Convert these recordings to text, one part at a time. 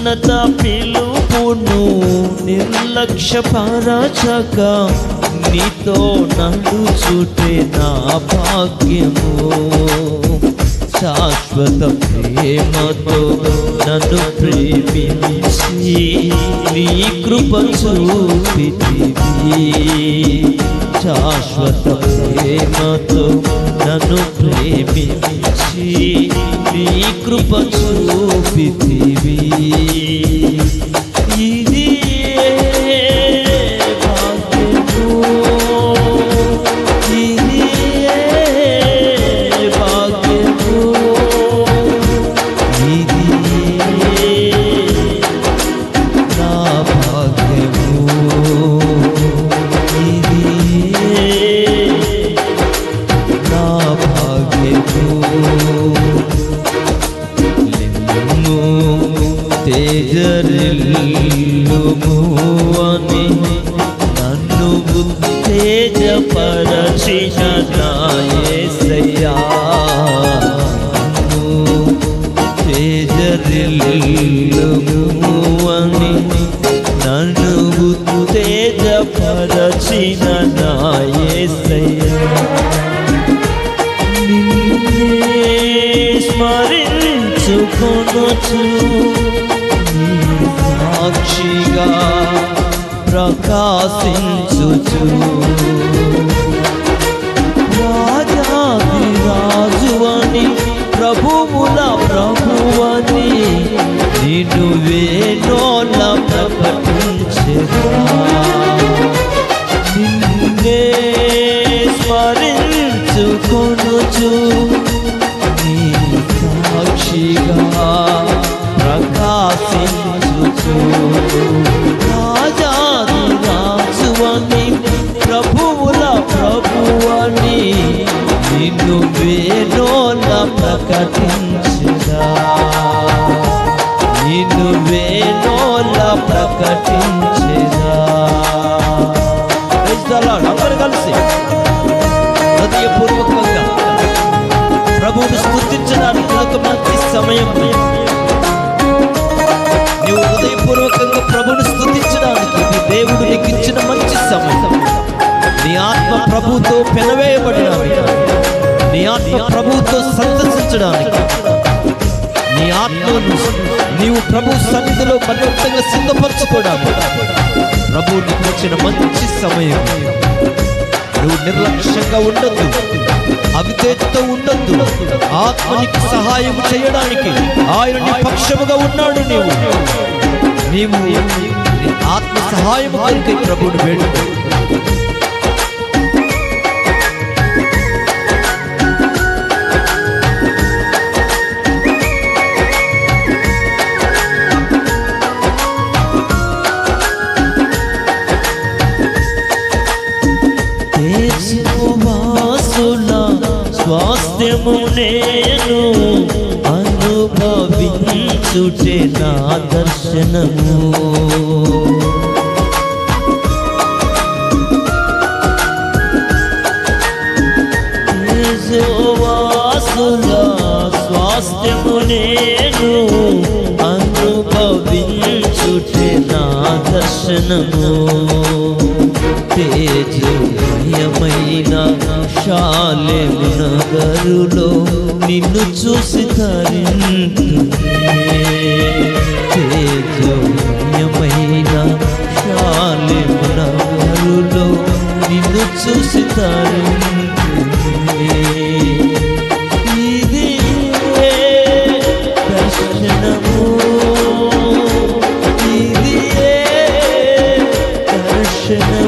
ఉన్నత పిలుపును నిర్లక్ష్యపరచక నీతో నడుచుటే నా భాగ్యము. శాశ్వత ప్రేమతో నన్ను ప్రేమించి నీ కృప చూపితివి. శాశ్వత ప్రేమతో నన్ను ప్రేమించి నీ కృప చూపితివి. తేజరిల్లుము అని నన్ను ఉత్తేజపరచిన నా యేసయ్యా తేజరిల్లుము నన్ను ఉత్తేజపరచిన నా నిన్నే స్మరించుకొనొచ్చు సాక్షిగా ప్రకాశించుచు. రాజాది రాజు అని ప్రభువుల ప్రభువని నిన్ను వేణు రాజాది రాజువని ప్రభువుల ప్రభువని నిన్ను వేణోల ప్రకటించగా నిన్ను వేణోల ప్రకటించగా సమయం నీ ఆత్మ ప్రభుతో పెనవేయబడడానికి నీ ఆత్మ ప్రభుతో సందర్శించడానికి నీ ఆత్మను నీవు ప్రభు సన్నిధిలో మరింతగా సిద్ధపరచుకోవడానికి ప్రభు నీకు మంచి సమయం. నువ్వు నిర్లక్ష్యంగా ఉండొద్దు అవితేజతో ఉండొద్దు. ఆత్మనికి సహాయం చేయడానికి ఆయన పక్షముగా ఉన్నాడు నీవు. నీవు సహాయం కొరకై ప్రభుని వేడుకో. స్వాస్థ్యము నేను అనుభవించుటే నా దర్శనము. దర్శనము తేజమయమైన శాలెము నగరులో నిన్ను చూసి తరింతునే. తేజమయమైన శాలెము నగరులో నిన్ను చూసి తరింతునే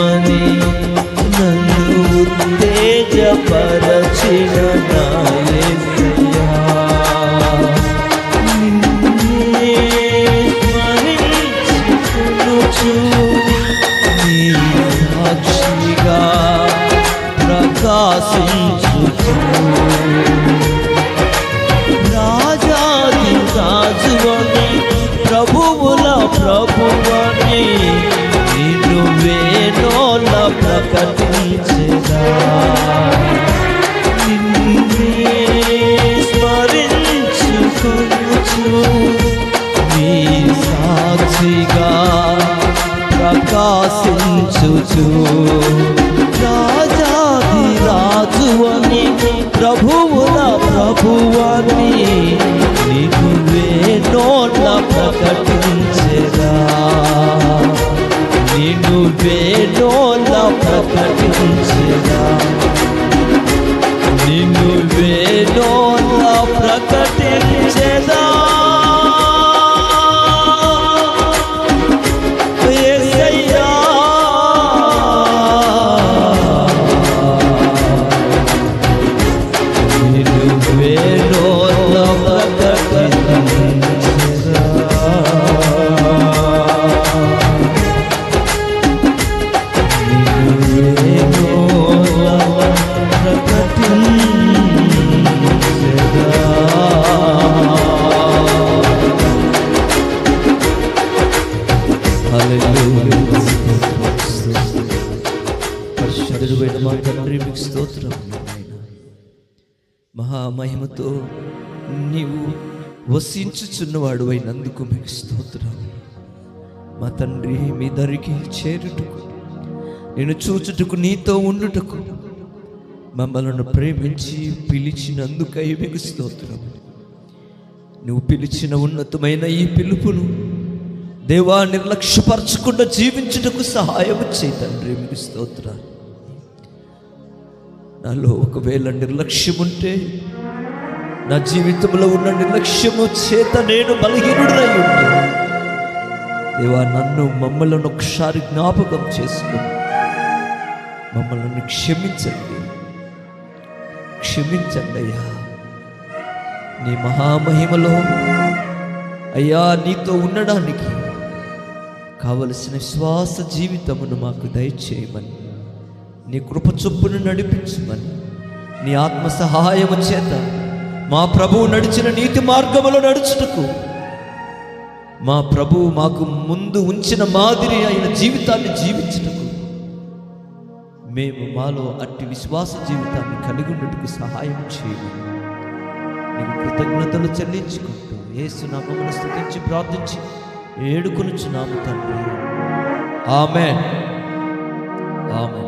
అని నన్ను ఉత్తేజపరచిన నిన్నే మరించును చూ ప్రకాశించుచు. పలుకుచు రాజాది రాజువని ప్రభువుల ప్రభువని నీవే నోట్ల ప్రకటించరా. నిన్ను వేణోల ప్రకటించరా. పరిశుద్ధుడైన మా తండ్రి మీకు స్తోత్రం మహామహిమతో నీవు వసించుచున్నవాడు అయినందుకు మీకు స్తోత్రం. మా తండ్రి మీ దరికి చేరుటకు నేను చూచుటకు నీతో ఉండుటకు మమ్మలను ప్రేమించి పిలిచినందుకై మీకు స్తోత్రం. నువ్వు పిలిచిన ఉన్నతమైన ఈ పిలుపును దేవా నిర్లక్ష్యపరచకుండా జీవించుటకు సహాయం చేయి తండ్రి మీకు స్తోత్రాలు నాలో ఒకవేళ నిర్లక్ష్యం ఉంటే నా జీవితంలో ఉన్న నిర్లక్ష్యము చేత నేను బలహీనుడై ఉంటే దేవా నన్ను మమ్మల్ని ఒకసారి జ్ఞాపకం చేసుకుని మమ్మల్ని క్షమించండి. క్షమించండి అయ్యా. నీ మహామహిమలో అయ్యా నీతో ఉండడానికి కావలసిన శ్వాస జీవితమును మాకు దయచేయమని నీ కృప చొప్పును నడిపించమని. నీ ఆత్మ సహాయము చేత మా ప్రభువు నడిచిన నీతి మార్గములో నడుచుటకు మా ప్రభువు మాకు ముందు ఉంచిన మాదిరి అయిన జీవితాన్ని జీవించుటకు మేము మాలో అట్టి విశ్వాస జీవితాన్ని కలిగి ఉన్నట్టుకు సహాయం చేయమని. నీకు కృతజ్ఞతలు చెల్లించుకుంటూ ఏసునామమును స్థుతించి ప్రార్థించి ఏడుకొనుచున్నాము తండ్రి. ఆమె ఆమె